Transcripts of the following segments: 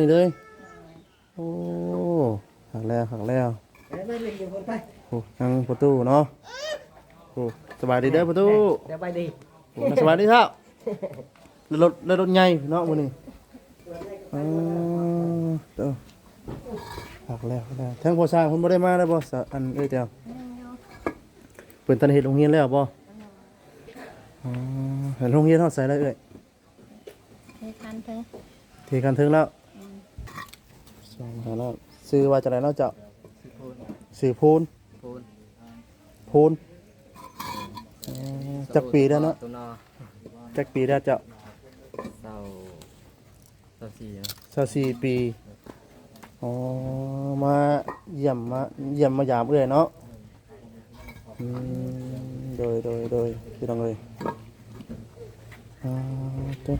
นี่เลยโอ้หักแล้วหักแล้วไปเลยอยู่คนไปโอ้ทางประตูเนาะโอ้สบายดีเด้อประตูเดี๋ยวไปดีโอ้สบายดีครับรถรถใหญ่เนาะมื้อนี้อ๋อเด้อหักแล้วหักแล้วทั้งพ่อสร้างเพิ่นบ่ได้มาได้บ่สะอันเอ้ยเจ้าเพิ่นทันเฮ็ดโรงเรียนแล้วบ่อ๋อเห็นโรงเรียนเฮาใส่แล้วเอ้ยเทคันเถอะทีกันถึงแล้ว สองแล้วซื้อว่าจะไหนเนาะเจ้าสื่อพูนพูนพูนอ๋อจักปีแล้วเนาะตัวนอจักปีแล้วเจ้าเศร้าเศร้าสี่สาสี่ปีอ๋อมาเยี่ยมมาเยี่ยมมายามเอื้อยเนาะอืมโดยโดยโดยพี่น้องเลยอ่าตัว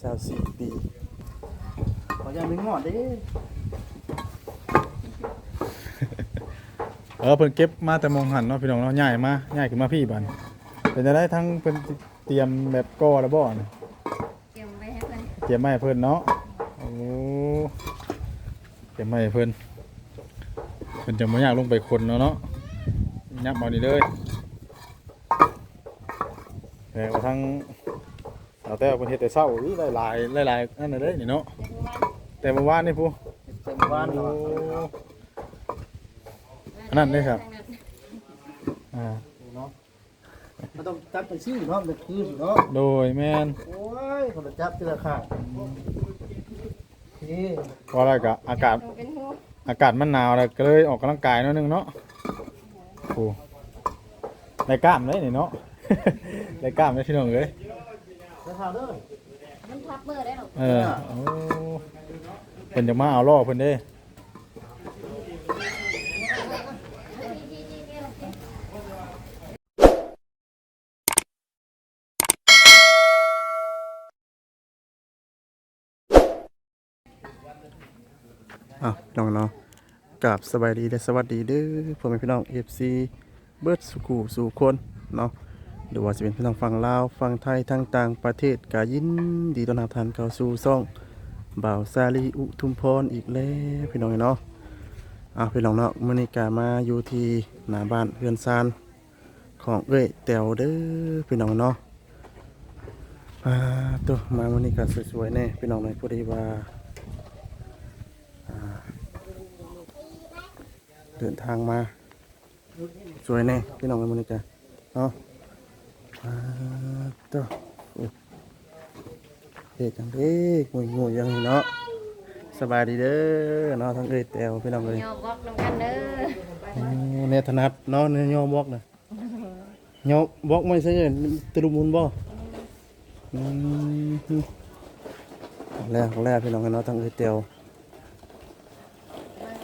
สาวสี่ปีขออ ย่าไปงอดเด้เออเพิ่นเก็บมาแต่มองหันเนาะพี่น้องเนาะย้ายมาย้ายขึ้นมาพี่บัดนเป็นจะได้ทั้งเพิ่นเตรียมแบบก่อแล้วบ่น่ะเตรียมไว้ให้เพิ่นเตรียมมาให้เพิ่นเนาะโอ้เตรียมมาให้เพิ่นเพิ่นจะบ่อยากลงไปคนเนาะเนาะยับเอานี่เลยแล้วก็ทั้งเอาแต่เพิ่นเฮ็ดแต่เช้าอุ้ยหลายๆหลายๆนั่นน่ะเด้นี่เนาะเดี๋ยวดูว่า แต่เมื่อวานนี่ผู้เต็มบ้านโอ้เนาะอันนั้นเลยครับ อ่า เนาะมันต้องจับไปชื่อเนาะเป็นคือเนาะ โดยแม่นโอ้ยคนละจับทีละข้างนี่ว่าแล้วก็อากาศดูเป็นหูอากาศมันหนาวแล้วก็เลยออกกำลังกายหนิดนึงเนาะโอ้ได้กล้ามเลยนี่เนาะ ได้กล้ามเลยพี่น้องเลยแล้วข่าวเด้อมันพับเบอร์ได้หรอกเออโอ้ เพิ่นจะมาเอาล่อเพิ่นเด้อ้าวน้องเนาะกับสบายดีและสวัสดีเด้อพ่อแม่พี่น้อง FC เบิร์ดสุกูสู่คนเนาะหรือว่าจะเป็นพี่น้องฝั่งลาวฝั่งไทยทั้งต่างประเทศกายินดีต้อนรับท่านเข้าสู่ซ่อง บ่าวซาลีอุทุมพรอีกแล้วพี่น้องเนาะอ้าพี่น้องเนาะมื้อนี้กามาอยู่ที่หน้าบ้านเฮือนซานของเอ้ยแตวเด้อพี่น้องเนาะอ่าตัวมามื้อนี้ก็สวยๆแน่พี่น้องเลยพอดีว่าเดินทางมาสวยแน่พี่น้องกันมันนี่จ้ะเนาะอ่าตัว โอ้เด็กจังเด็กงวยงวยยังนี่เนาะสบายดีเด้อเนาะทั้งเอ้ยแตวพี่น้องเลยยอบอกลงกันเด้อโอ้เนถนัดเนาะเนยอบอกนะยอบอกไม่ใช่เนี่ยตะลุมมุนบ่อืมเอาแล้วเอาแล้วพี่น้องกันเนาะทั้งเอ้ยแตว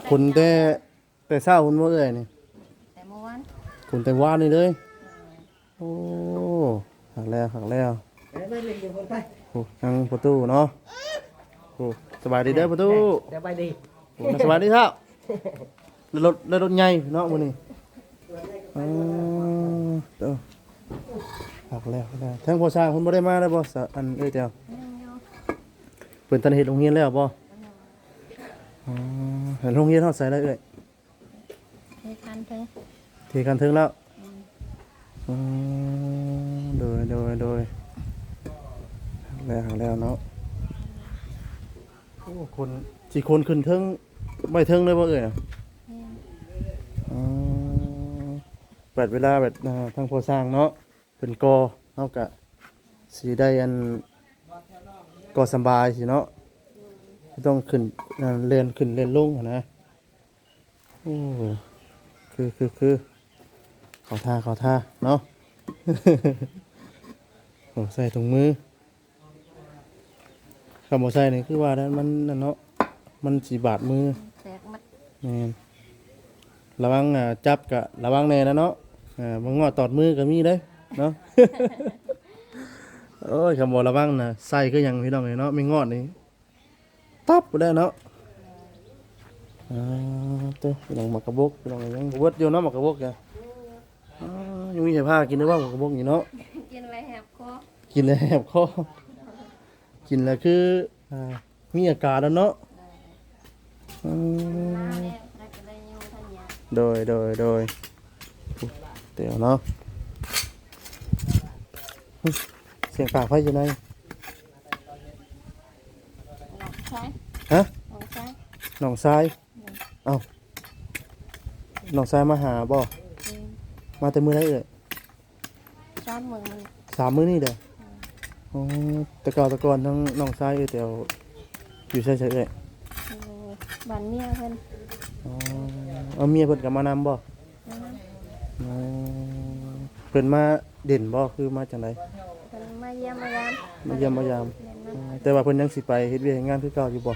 คุณแต่แต่เศร้าคุณบ่เอ้ยนี่แต่เมื่อวานคุณแต่ว่านี่เลยโอ้หักแล้วหักแล้วไปเลยอยู่คนไป โอ้ทางประตูเนาะโอ้สบายดีเด้อประตูเดี๋ยวไปดีโอ้สบายดีครับรถรถใหญ่เนาะมื้อนี้อ๋อเด้อหักแล้วหักแล้วทั้งพ่อสร้างเพิ่นบ่ได้มาได้บ่สะอันเอ้ยเจ้ายังอยู่เพิ่นทันเฮ็ดโรงเรียนแล้วบ่อ๋อเห็นโรงเรียนเฮาใส่แล้วเอ้ยเทคันเถอะทีกันถึงแล้วอ๋อโดยโดยโดยหัก แล้วหักแล้วเนาะโอ้คนสี่คนขึ้นเทิงไม่เทิงเลยบ่เอ่ยอะอ๋อเปิดเวลาแบบอ่าทางพอสร้างเนาะเป็นกอเท่ากับสีได้อันกอสำบายสิเนาะไม่ต้องขึ้นอ่าเรียนขึ้นเรียนลงอะนะโอ้คือคือคือขอท่าขอท่าเนาะโอ้ใส่ถุงมือ คำว่าใส่นี่คือว่านั้นมันนั่นเนาะมันสีบาดมือแตกมัดแม่นระวังอ่าจับกะระวังแน่นะเนาะอ่าบางงอตอดมือก็มีได้เนาะ โอ้ยคำว่าระวังนะใส่ก็ยังพี่น้องเลยเนาะไม่งอดนี่ตับไปได้เนาะอ่าตัวพี่น้องหมักกระบกพี่น้องยังเวิร์ดอยู่เนาะหมักกระบกจ้ะอ่ายังมีเสื้อผ้ากินได้บ้างหมักกระบกอยู่เนาะกินอะไรแหบคอกินแล้วแหบคอ กินแล้วคืออ่ามีอาการแล้วเนาะอืมมาแล้วแล้วก็เลยยังทันยาโดยโดยโดยเดี๋ยวเนาะหึเสียงปากไฟอยู่ไหนหลอกใช้ฮะหลอกใช้หนองทรายเอ้าหนองทรายมาหาบ่อืมมาแต่มื้อไหนเอ่ยซ้อนมือมันสามมื้อนี่เด้อ อ๋อแตะกอนแตะกอนทั้งหนองทรายเอ้ยแต่เอาอยู่ใช่ๆเอ้ยอยู่บ้านเมียเพิ่นอ๋อเอาเมียเพิ่นก็มานำบ่นะอ๋อเพิ่นมาเด่นบ่คือมาจังไดเพิ่นมาเยี่ยมมายามมาเยี่ยมมายามเรียนมาอ๋อแต่ว่าเพิ่นยังสิไปเฮ็ดเวียกเฮ็ดงานคือเก่าอยู่บ่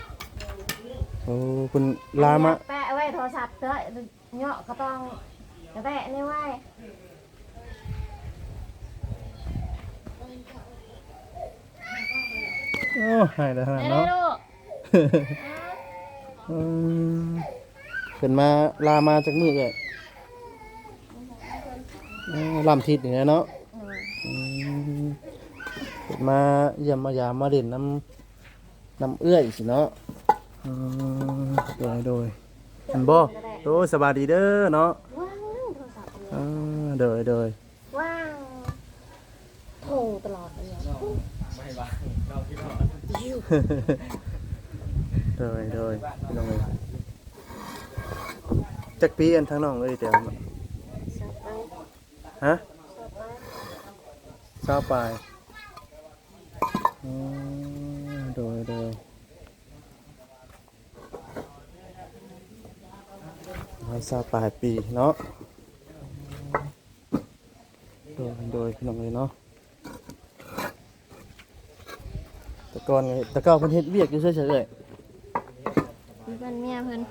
โอ้เพิ่นลามาแปะไว้โทรศัพท์เตอะเหาะก็ต้องกระแตะนี่ไว้ โอ้หายแล้วฮะได้เนาะลูกอืมเพิ่นมาลามาจากมื้อเอ้ยอ๋อลำทิศนี่แหละเนาะอืมอืมเพิ่นมาเยี่ยมมายามมาเด่นน้ำน้ำเอื้อยสิเนาะอืมโดยโดยอันบ่โอ้ยสบายดีเด้อเนาะว่างโทรศัพท์เลยอ่าโดยโดยว่างโทรตลอดเลยอะ ไม่ว่างเราคิด ว่าโดยโดยพี่น้องเอ้ยจักปีอันทั้งน้องเอ้ยแต่สับไปฮะสับไปเศร้าปลายอืมโดยโดยเราเศร้าปลายปีเนาะโดยโดยพี่น้องเลยเนาะแต่ ก่อนไงแต่ก่อนเพิ่นเฮ็ดเวียกอยู่เฉยๆเลยมีบ้านเมียเพิ่น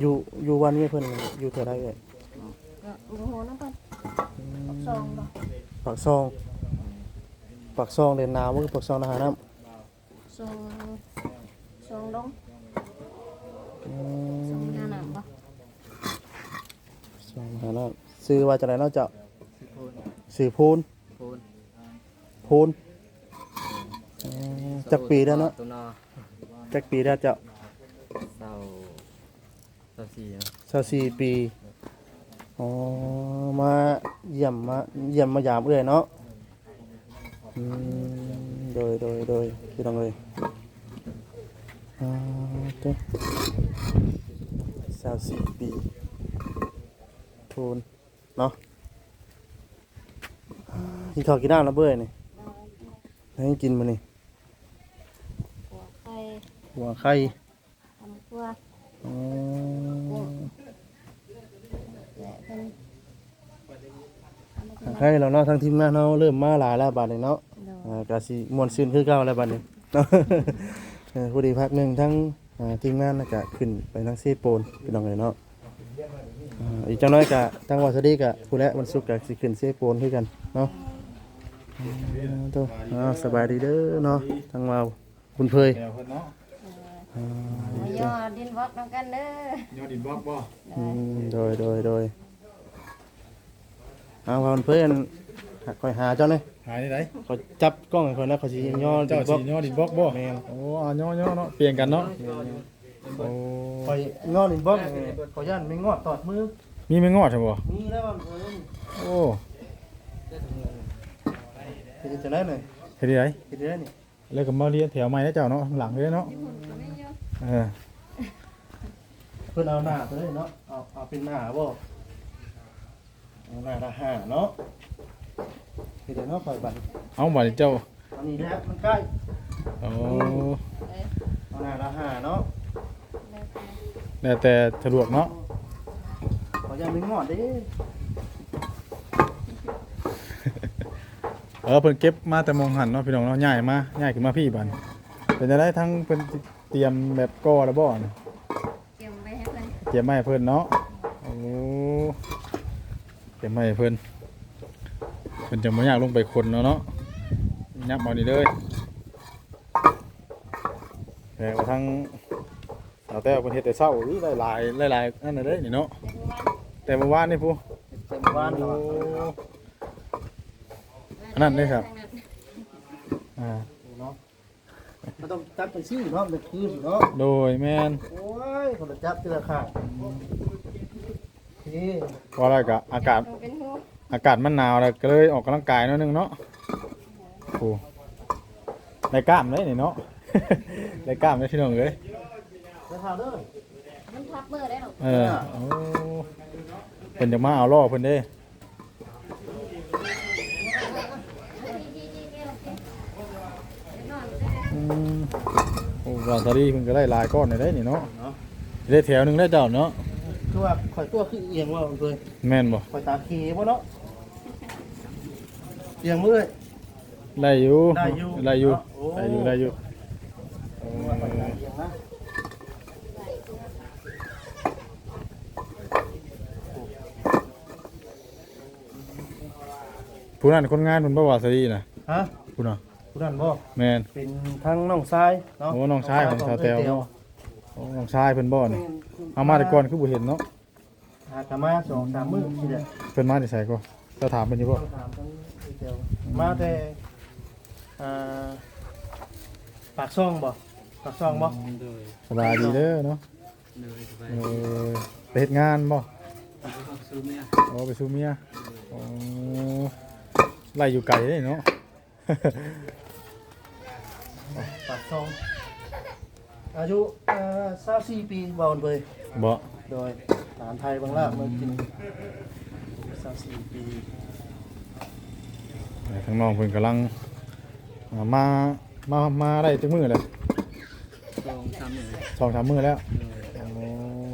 อยู่อยู่วันนี้เพิ่นอยู่เท่าไรเอ่ยก็โอ้โหน้ำเพิ่นปักซองบ่ปากซองปากซองเรียนนาวมือปากซองนะฮะน้ซองซองดงำอืซองมหน้าหนามบ่ซองนะฮะน้ำซื้อว่าจะไรเนาะเจ้าสิพูนสื่อพูนพูนพูนอืม จักปีแล้วเนาะตัวนอจักปีแล้วเจ้าเศร้าเศร้าสี่เนาะสสี่ปีอ๋อมาเยี่ยมมาเยี่ยมมายามเอื้อยเนาะอืมโดยโดยโดยพี่น้องเลยอ่าเจ้าสาวสี่ปีพูนเนาะกินข้าวกินน้ำแล้วเบื่อนี่ให้กินมานี่หัวไข่ หัวไข่ทำตัวอ๋อแหละเพิ่นทำมากินไข่เราเนาะทั้งทีมงานเราเริ่มมาหลายแล้วบัดนี้เนาะเนาะอ่ากาสิมวนซื่นคือเก่าแล้วบัดนี้เนาะ เออผู้ดีพักหนึ่งทั้งอ่าทีมงานน่ะก็ขึ้นไปทั้งเซโปนพี่น้องเลยเนาะอ่าอีกจังน้อยก็ทั้งวาสดีก็ผู้และวันศุกร์ก็สิขึ้นเซโปนคือกันเนาะอืมโตอ่าสบายดีเด้อเนาะทั้งมาคุณเพยแนวเพิ่นเนาะอ่า มาย่อดินบล็อกน้ำกันเด้อยอดดินบล็อกบ่อืมโดยโดยโดยเอาว่าคุณเพยอันคอยหาเจ้าหน่อยหายที่ไหนเขาจับกล้องให้คนแล้วเขาสิย่อเจ้าบล็สีอกยอดดินบล็อกบ่แม่นโอ้อ่าย่อย่อเนาะเปลี่ยนกันเนาะโอ้คอยงอนี่บล็อกขอย่านไม่งอตอดมือมีไม่งอดใช่บ่มีแล้วมันเออโอ้เฮ็ดจังได๋หน่อยเฮ็ดที่ไหนเฮ็ดจังได๋นี่แล้วก็มาเรียนแถวใหม่แล้วเจ้าเนาะข้างหลังเลยเนาะ เออเพิ่นเอาหน้าตัวนี้เนาะเอาเอาเป็นหน้าบ่เอาหน้าทหารเนาะเฮ็ดจังเนาะคอยบัดเอาบัดนี้เจ้าอันนี้แหละมันใกล้โอ้เอาหน้าทหารเนาะแล้วแต่สะดวกเนาะขอย่านไม่งอเด้เออเพิ่นเก็บมาแต่มองหันเนาะพี่น้องเนาะย้ายมาย้ายขึ้นมาพี่บัดเป็นจะได้ทั้งเพิ่นเตรียมแบบก่อแล้วบ่เนี่ยเก็บไว้ให้เพิ่นเตรียมไม้ให้เพิ่นเนาะโอ้เตรียมไม้ให้เพิ่นเพิ่นจะบ่อยากลงไปคนเนาะเนาะยับเอานี่เลยแต่ว่าทั้งสาวแต้วเพิ่นเฮ็ดแต่เช้าอุ้ยหลายๆหลายๆนั่นน่ะเด้นี่เนาะเดี๋ยววันแต่เมื่อวานนี่ผู้เต็มบ้านแล้วอะ อันนั้นเลยครับ อ่าเนาะ มันต้องจับไปซี่เนาะมันคืนเนาะโดยแม่นโอ้ยคนละจับทีละข้างนี่พอแล้วก็อากาศเป็นหัวอากาศมันหนาวแล้วก็เลยออกกำลังกายหนิดนึงเนาะโอ้ได้กล้ามเลยนี่เนาะ ได้กล้ามเลยพี่น้องเอ้ยแล้วทาเด้อมันทับมือได้หรอเออโอ้เพิ่นจะมาเอาล่อเพิ่นเด้ วาซาบิเพิ่นก็ได้หลายก้อนได้นี่เนาะได้แถวหนึงได้เจ้าเนาะคือว่าข่อยตัวคือเอียงว่ามันเลยแม่นบ่ข่อยตาขี้บ่เนาะเอียงมือเลยได้อยู่ได้อยู่ได้อยู่โอ้ ได้อยู่ได้อยู่เอียงนะผู้นั้นคนงานเพิ่นบ่วาซาบิน่ะฮะผู้น่ะ ผู้นั้นบ่แม่นเป็นทั้งน้องชายเนาะโอ้น้องชายของชาวแตวเนาะโอ้น้องชายเพิ่นบ่นี่เอามาแต่ก่อนคือบ่เห็นเนาะหากะมาสองสามมื้อทีเดียวเพิ่นมาที่ไสก็จะถามเพิ่นอยู่บ่ต้องถามทั้งดีเทลมาแต่อ่าปากซ่องบ่ปากซ่องบ่โดยสบายดีเด้อเนาะโดยสบายเออไปเฮ็ดงานบ่เอาซูมเนี่ยอ๋อไปสู่เมียอ๋อไล่อยู่ไกลเด้เนาะ ปากซ่องอายุอ่า24ปีบ่าวเลยบ่โดยฐานไทยบางลาบมากิน24ปีทางน้องเพิ่นกำลังอ่ามา มา มาได้จักมื้อแล้วลองทำหน่อยสองสามมื้อแล้วโดยอ๋อ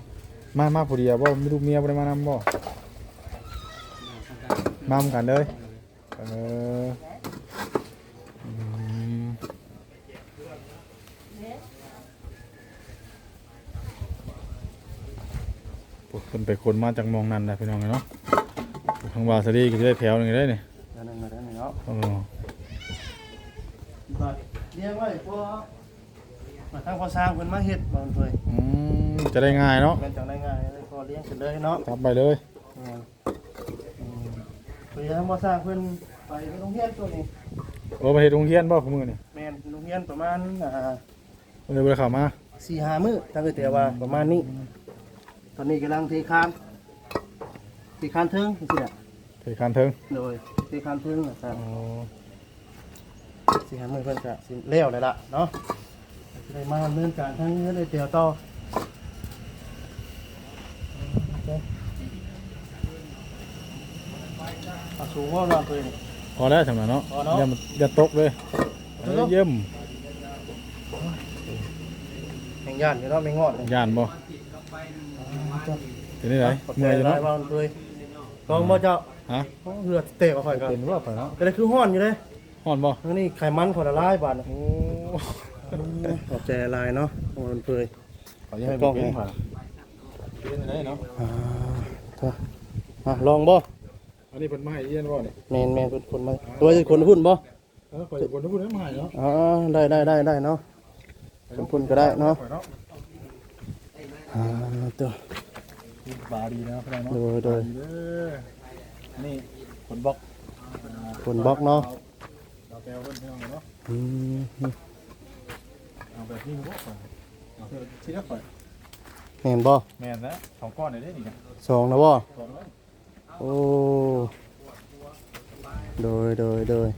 มา มาผู้เดียวบ่มีลูกเมียบ่ได้มานำบ่มาเหมือนกันเลยเอออืมพวก เพิ่นไปคนมาจากหมองนั้นนะพี่น้องเนาะทางวาซาดีก็สิได้แถวหนึงได้นี่นั่นนั่นนั่นเนาะอ๋อบัดเลี้ยงไว้พอมาทางพอสร้างเพิ่นมาเฮ็ดบ่าวเลยอืมจะได้ง่ายเนาะแม่นจังได้ง่ายเลยพอเลี้ยงขึ้นเลยเนาะจับไปเลยอืมอืมเพิ่นทางพอสร้างเพิ่นไปโรงเรียนตัวนี้โอ้ไปเฮ็ดโรงเรียนบ่ของมื้อนี่แม่นโรงเรียนประมาณอ่าเพิ่นเลยบ่ได้เข้ามาสี่ห้ามื้อถ้าเกิดแต่ว่าประมาณนี้ ตอนนี้กำลังเทคานเทคานเทิงจังซี่น่ะเทคานเทิงโดยเทคานเทิงนะครับอ๋อสี่ห้ามื้อเพิ่นก็สิแล้วเลยล่ะเนาะจะได้มาดำเนินการทั้งเงินได้เตียวต่อเอาสูงว่าเราเคยนี่พอแล้วสำหรับเนาะพอเนาะ อย่ามันอย่าตกเลยตกเนอะเยี่ยมแห่งย่านอยู่เนาะไม่งอดเลย ย่านบ่ เป็นได้ไหนขอบใจเมื่อยอยู่หลาเนาะยวันเลยกองบ่เจ้าฮะเหือดเตะก็ค่อยกันเป็นว่าไปเนาะก็เลยคือห้อนอยู่เลยฮ้อนบ่ทั้งนี้ไขมันคนละลายบาทน่ะโอ้ขอบใจหลายเนาะโอ้มันเปยขอยังให้กล้องเป็นไงผ่าเป็นได้เนาะอ่าเถอะอะลองบ่อันนี้เพิ่นมาให้เรียนบ่นี่แมนแมนเป็นคนมาตัวเป็นคนหุ่นบ่เออข่อยจะบ่ได้พูดให้มาให้เนาะอ๋อได้ได้ได้ได้เนาะคนพุ่นก็ได้เนาะข่อยเนาะอ่าตัวบาดีนะพี่น้องเนาะโดยโดยบาเด้อนี่คนบล็อกคนบล็อกเนาะ เราแปลเพิ่นพี่น้องเนาะอืมเอาแบบนี้บ่ข่อยเอาเถอะทีละข่อยแมนบ่แม่นแล้วสองก้อนได้เด้นี่กันสองนะบ่สองแล้วโอ้โดยโดยโดย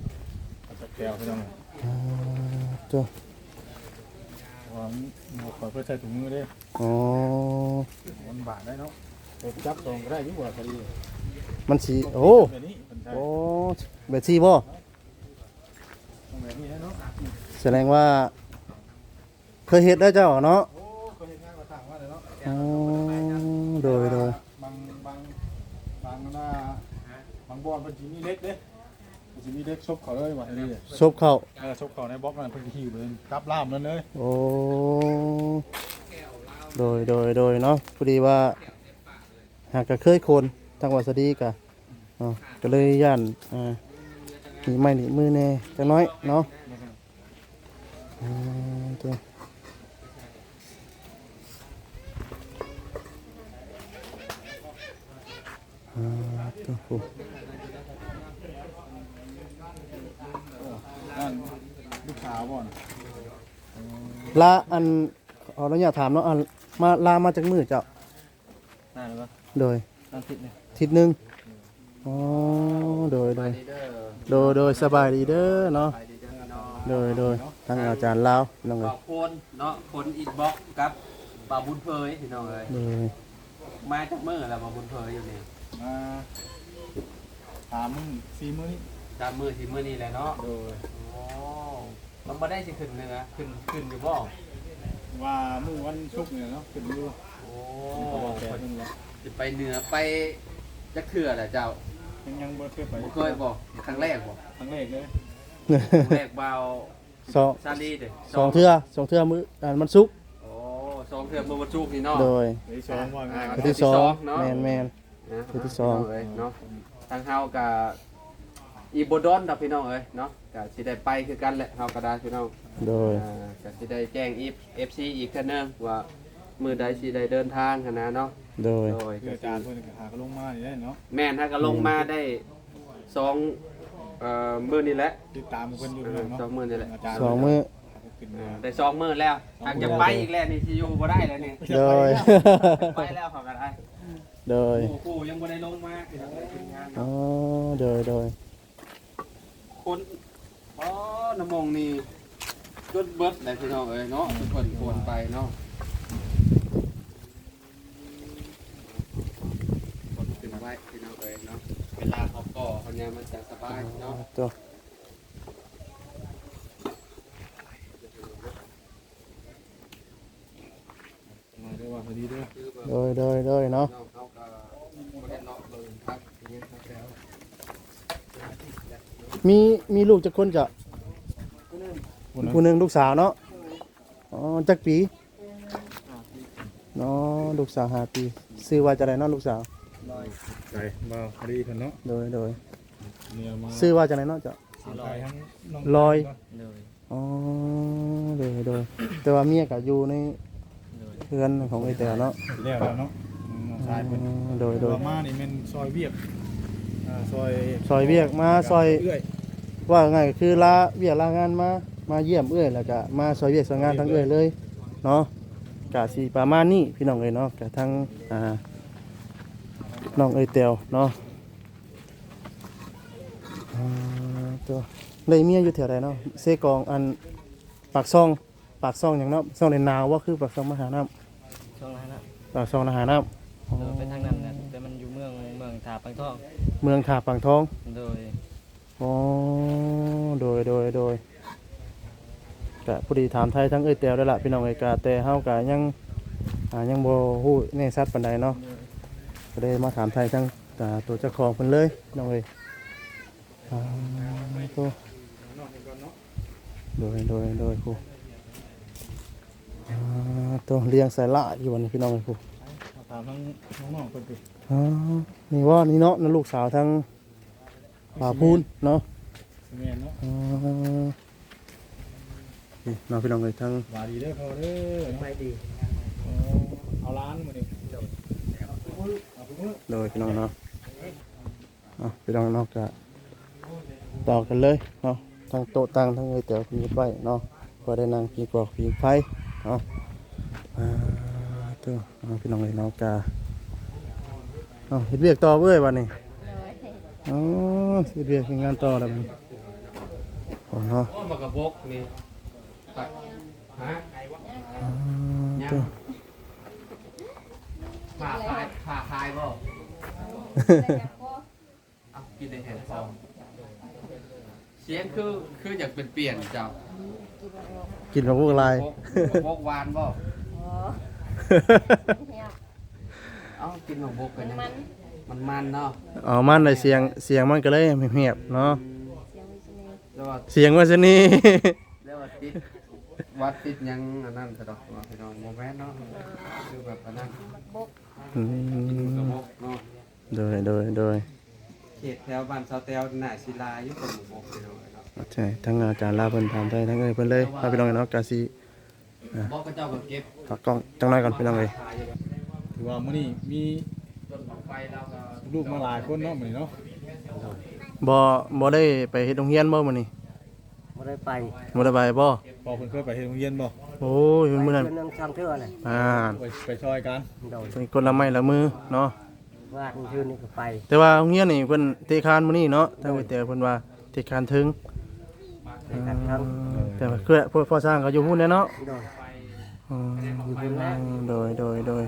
เอาจากแก้วพี่น้องอ่าตั ววางหมวกข่อยเพื่อใส่ถุงมือเด้อ๋อ มันบาดได้เนาะเปิดจับตรงก็ได้อยู่ว่าพอดีมันสีโอ้แบบนี้มันใช่โอ้เบสซี่บ่ต้องแบบนี้นะเนาะแสดงว่า เคยเฮ็ดได้เจ้าเนาะโอ้ก็เห็นงานมาสั่งว่าเลยเนาะอ๋อโดยโดยบางบางบางหน้าบางบอลมันจะมีเล็กเด้ มันจะมีเล็กซบเขาเลยว่าพอดีซบเข้าเออซบเขาในบล็อกนั่นเพิ่นจะหิวเลยรับล่ามนั่นเลยโอ้โดยโดยโดยเนาะพอดีว่า หากก็เคยโคนทางวัดสดีกะอ๋อก็เลยย่านอ่าหนีไม่หนีมือแน่จังน้อยเนาะอ่าตัวอ่าตัวโอ้นั่นลูกสาวบ่อน ลาอันขออนุญาตถามเนาะอันมาลามาจากมือเจ้าได้หรือเปล่าโดยต้องติดเนี่ยทิศหนึงอ๋อโดยโดยโดยโดยสบายดีเด้อเนาะไปดีเด้อเนาะโดยโดยทางอาจารย์ลาวน้องบเอ้อยกคนเนาะคนอินบ็อกซ์กับป่าบุญเพยพี่น้องเอ้ยโดยมาจากเมื่อแล้วป่าบุญเพยอยู่นี่มาถามมึงสี่มื้อนี้ตามมือที่มื้อนี้แหละเนาะโดยโอ้ มันบ่ได้สิขึ้นเนื้อขึ้นขึ้นอยู่บ่ว่ามื้อวันศุกร์เนี่ยเนาะขึ้นอยู่โอ้เพราะว่าแกคนเพิ่นละสิไปเหนือไปจักเทื่อแหละเจ้ายังยังบ่เคยไปบ่เคยบ่ครั้งแรกบ่ครั้งแรกเลยครั้งแรกบ่าวสองซาลีเด้สองเทื่อสองเทื่อมืออันมันสุกร์โอ้สองเทื่อมื้อวันศุกร์นี่เนาะโดยเดี๋ยวสองว่าไงอ่าเทื่อที่สองเนาะแมนแมนนะเทื่อที่สองเยเนาะทางเฮากับ อีโบดอนดอกพี่น้องเอ้ยเนาะก็สิได้ไปคือกันแหละเฮาก็ได้พี่น้องโดย อ่าก็สิได้แจ้งอีฟ FC อีกเทื่อนึงว่ามือใดสิได้เดินทางหันนะเนาะโดย โดยคืออาจารย์เพิ่นก็หาก็ลงมานี่ได้เนาะแม่นถ้าก็ลงมาได้สองเอ่อมื้อนี้แหละ ติดตามเพิ่นอยู่เอเรื่อองเนาะสองมื้อนี่แหละอาจารย์สองมือ ขึ้นมาได้สองมื้อแล้วหากจะไปอีกแล้วนี่สิอยู่บ่ได้แล้วนี่โดย ไปแล้วเขาก็ได้โดยโอ้โหยังบ่ได้ลงมาพี่น้องเอ้ยทีมงานอ๋อเนาะโดย โดย คนอ๋อน้ำมงนี่รถเบิดเลยพี่น้องเอ้ยเนาะทุกคนควรไปเนาะคนขึ้นไว้พี่น้องเอ้ยเนาะเวลาเขาก่อเขาเนี่ยมันจะสบายเนาะตัวมาเด้อว่าพอดีเด้อคือแบบโดยโดยโดยเนาะ น้องเขาก็บ่ได้เนาะเลยครับอย่างเงี้ยครับแล้ว มีมีลูกจักคนจะคนนั้นผู้หนึ่งลูกสาวเนาะอ๋อจักปีเนาะลูกสาวห้าปีซื้อว่าจะไรเนาะลูกสาวใจบ่าวพอดีเพิ่นเนาะโดยโดยเนี่ยมาซื้อว่าจะไรเนาะจะสาวไทยทั้งน้งลอยเลยอ๋อโดยโดยแต่ว่าเมียก็อยู่ในเลยเพื่อนของไอ้แต่เนาะแล้วแล้วเนาะอืมน้องชายเพิ่นอ๋อโดยโดยต่อมานี่แม่นซอยเวียก อ่าซอยซอยเวียกมาซอยเอื้อยว่าไงก็คือลาเวียกลางานมามาเยี่ยมเอื้อยแล้วก็มาซอยเวียกซอยงานทั้งเอื้อยเลยเนาะกะสีประมาณนี้พี่น้องเอ้ยเนาะกะทั้งอ่าน้องเอ้ยเตียวเนาะอ่าตัวได้เมียอยู่แถวใดเนาะเซกองอันปากซ่องปากซ่องอย่างเนาะซ่องในนาวว่าคือปากซ่องมหาน้ช่วงนั้นนะำปากซ่องมหาน้ำอ๋อเดินไปทางนั้นาปังทองเมืองขาปางทองโดยอ๋อโดยโดยโดยกะผู้ดีถามไทยทั้งเอ้ยแตวได้อละพี่น้องเอ้ยกะแต่เฮากะยังอ่ายังบ่ฮู้แน่ชัดปานใดเนาะก็เลยมาถามไทยทั้งอ่าตัวเจ้าของเพิ่นเลยพี่น้องเอ้ยอ่าตัวโดยโดยโดยครูอ่าตัวเลี้ยงสายละอยู่วันนี้พี่น้องเอ้ยครูถามทั้งน้องๆเพิ่นติ อ๋อนี่ว่านี่เนาะนั่นลูกสาวทั้งป่าพูนเนาะแม่นเนาะอ๋อนี่น้องพี่น้องเลยทั้งหวาดีเด้อพ่อเด้อไปดีเอาร้านมาดิเอาทุกมื้อเอาทุกมื้อเลยพี่น้องเนาะเอาพี่น้องเนาะก็ต่อกันเลยเนาะทั้งโต๊ะตั้งทั้งเอยเตี๋ยวมีไว้เนาะก็ได้นั่งกินกรอกกินไฟเนาะอ่าตัวเอาพี่น้องเลยเนาะกา เอาเฮ็ดเวียกต่อเว้ยวันนี้เลยอ๋อเฮ็ดเวียกเป็นงานต่อแล้วมันโอ้เนาะโอ้มากระบกนี่ปักฮะอ่าตัวผ่าคายผ่าคายบ่เอากินได้เห็นฟองเสียงคือคืออยากเป็นเปลี่ยนเจ้ากินของพวกลายบกบกหวานบ่ อ๋อเนี่ยเอ้ากินของบกกันยังมันมันมันเนาะอ๋อมันได้เสียงเสียงมันก็เลยเหียบๆเนาะเสียงวิชนีแล้วว่าเสียงว่าซะนี่แล้วว่าติดวัดติดหยังอันนั้นสะดอกว่าพี่น้องโมแม่นเนาะคือแบบอันนั้นบกอืกระมบกเนาะโดยโดยโดยเขตแถวบ้านเสาแตวหน้าศิลาอยู่ตรงบกพี่น้องเนาะใช่ทั้งอาจารย์ลาเพิ่นถามได้ทั้งเอ้ยเพิ่นเลยพาพี่น้องเนาะกาสิบอกกับเจ้าก็เก็บฝากกล้องจังน้อยก่อนพี่น้องเอ้ยขายอยู่แบบ ถือว่ามื้อนี้มีต้นของไฟเราก็ลูกมาหลายคนเนาะมื้อนี้เนาะบ่บ่ได้ไปเฮ็ดโรงเรียนบ่มื้อนี้ไม่ได้ไปบ่ได้ไปบ่พอเพิ่นเคยไปเฮ็ดโรงเรียนบ่โอ้ยมื้อนั้นเดือนหนึงสองเทื่อเลยอ่าไปไปช่วยกันโดยเป็นคนละไม้ละมือเนาะว่าคืนนี้ก็ไป แต่ว่าโรงเรียนนี่เพิ่นเทคานมื้อนี้เนาะทางก๋วยเตี๋ยวเพิ่นว่าเทคานถึงไปกันทั้งแต่ว่าคือพวกพ่อสร้างก็อยู่พุ่นแหละเนาะโดยอืมโดยโดยโดย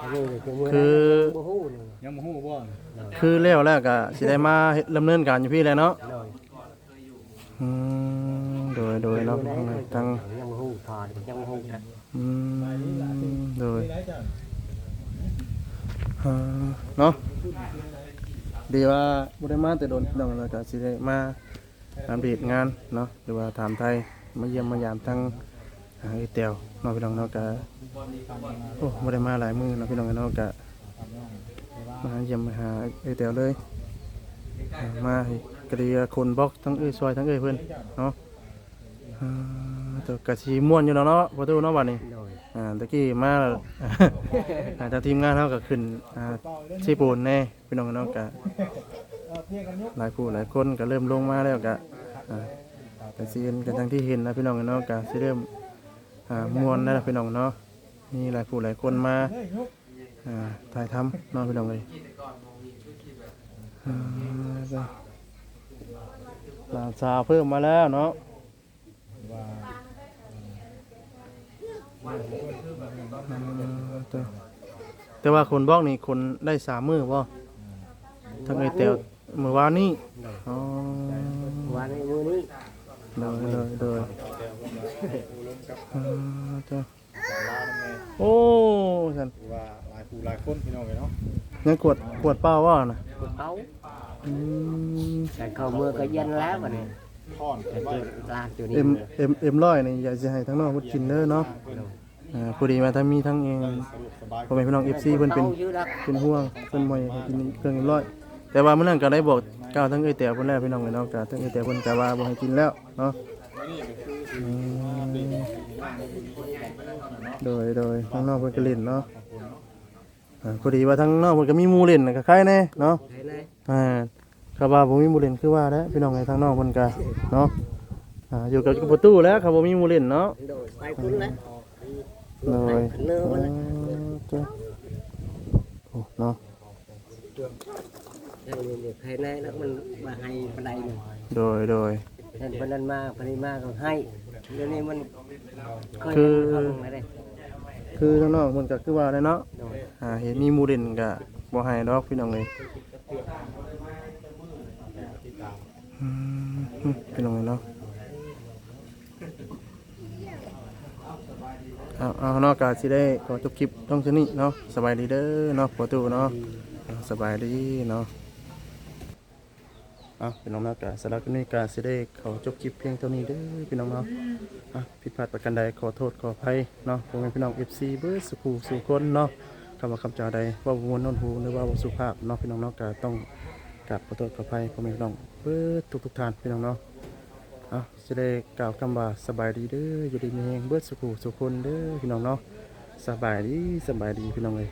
อันนี้คือมือคือบ่ฮู้นี่ยังบ่ฮู้บ่คือแล้วแล้วก็สิได้มาเฮ็ดดำเนินการอยู่พี่แหล้วเนาะโดยอืมโดยโดยเนาะทางยังบ่ฮู้พอยังบ่ฮู้นะอืมโดยอ่าเนาะดีว่าบ่ได้มาแต่โดนพี่น้องแล้วก็สิได้มาอัปเดตงานเนาะหรือว่าถามไทยมาเยี่ยมมายามทั้ง หาไอ้เตียวเนาะพี่น้องเนาะก็โอ้บ่ได้มาหลายมือเนาะพี่น้องเนาะก็มาเยี่ยมมาหาไอ้เตียวเลยมากระเดียคนบล็อกทั้งเอ้ยซอยทั้งเอ้ยเพิ่อนเนาะอ่าแต่ก็สิม่วนอยู่เนาะเนาะบ่ตูเนาะบัดนี้อ่าตะกี้มาอ่าทางทีมงานเขาก็ขึ้นอ่าชีปูนแน่พี่น้องเนาะก็หลายผู้หลายคนก็เริ่มลงมาแล้วก็อ่าก็สิเห็นกันทางที่เห็นนะพี่น้องเนาะก็สิเริ่ม อ่าม่วนนะพี่น้องเนาะมีหลายผู้หลายคนมาอ่าถ่ายทำเนาะพี่น้องเลยอ่าก็หลานสาวเพิ่มมาแล้วเนาะว่าแต่แต่ว่าคนบอกนี่คนได้สามมือบ่ทั้งไอเตียวเมื่อวานนี้อ๋อวันนี้มื้อนี้ โดยโดยโดย อ่าเจ้าโอ้ฉันว่าหลายผู้หลายคนพี่น้องเอ้ยเนาะยังกวดกวดเป้าว่านะเอาอืมแต่เข้ามือก็เย็นแล้วบัดนี้ท่อนแต่ไว้ตัวลากตัวนี้เอ็มเอ็มเอ็มร้อยนี่อยากจะให้ทั้งน้องเพิ่นกินเด้อเนาะอ่าพอดีมาทั้งมีทั้งเองสบายพ่อแม่พี่น้อง FC เพิ่นเป็นอาอยู่ดักเป็นห่วงเพิ่นบ่อยากให้กินเครื่องเอ็มร้อยแต่ว่ามื้อนั้นก็ได้บอกกล่าวทั้งเอ้ยแต๋วเพิ่นแล้วพี่น้องเนาะก็ทั้งเอ้ยแต๋วเพิ่นก็ว่าบ่ให้กินแล้วเนาะอืม โดยโดยทั้งนอกเพิ่นก็เล่นเนาะอ่าพอดีว่าทั้งนอกเพิ่นก็มีหมู่เล่นน่ะก็คล้ายแน่เนาะเห็นไหมอ่าครับว่าบ่มีหมู่เล่นคือว่าแล้วพี่น้องไอ้ทางนอกเพิ่นก็เนาะอ่าอยู่กับประตูแล้วครับบ่มีหมู่เล่นเนาะโดยไปคุณแล้วโดยเนื้ออ๋มันอจ้ะโอ้เนาะยังมีเด็กภายในแล้วมันมาให้ปานใดหนึ่งโดยโดยเห็นปานนั้นมาปานนี้มาก็ให้เดี๋ยวนี้มันเคยคือเข้าลงมาได้คือทางนอกเพิ่นก็คือว่าได้เนาะโดยอ่าเห็นมีหมู่เล่นก็บ่ให้ดอกพี่น้องเอ้ยอืมพี่น้องเอ้ยเนาะเอาเอาเนาะกาสิได้ขอจบคลิปต้องชนี้เนาะสบายดีเด้อเนาะประตูเนาะเอาสบายดีเนาะเอาพี่น้องเนาะกาสำหรับนี้กาสิได้ขอจบคลิปเพียงเท่านี้เด้อพี่น้องเนาะอะผิดพลาดประการใดขอโทษขออภัยเนาะผมเป็นพี่น้อง FC เบิร์ดสุขูสู่คนเนาะคำว่าคำจาใดว่ามวนนนหูหรือว่าสุภาพเนาะพี่น้องเนาะกาต้องกราบขอโทษขออภัยผมเป็นพี่น้องเบิร์ดทุกๆท่านพี่น้องเนาะอะจะได้กล่าวคำว่าสบายดีเด้ออยู่ดีมีแรงเบิดสุขุสุขคนเด้อพี่น้องเนาะสบายดีสบายดีพี่น้องเลย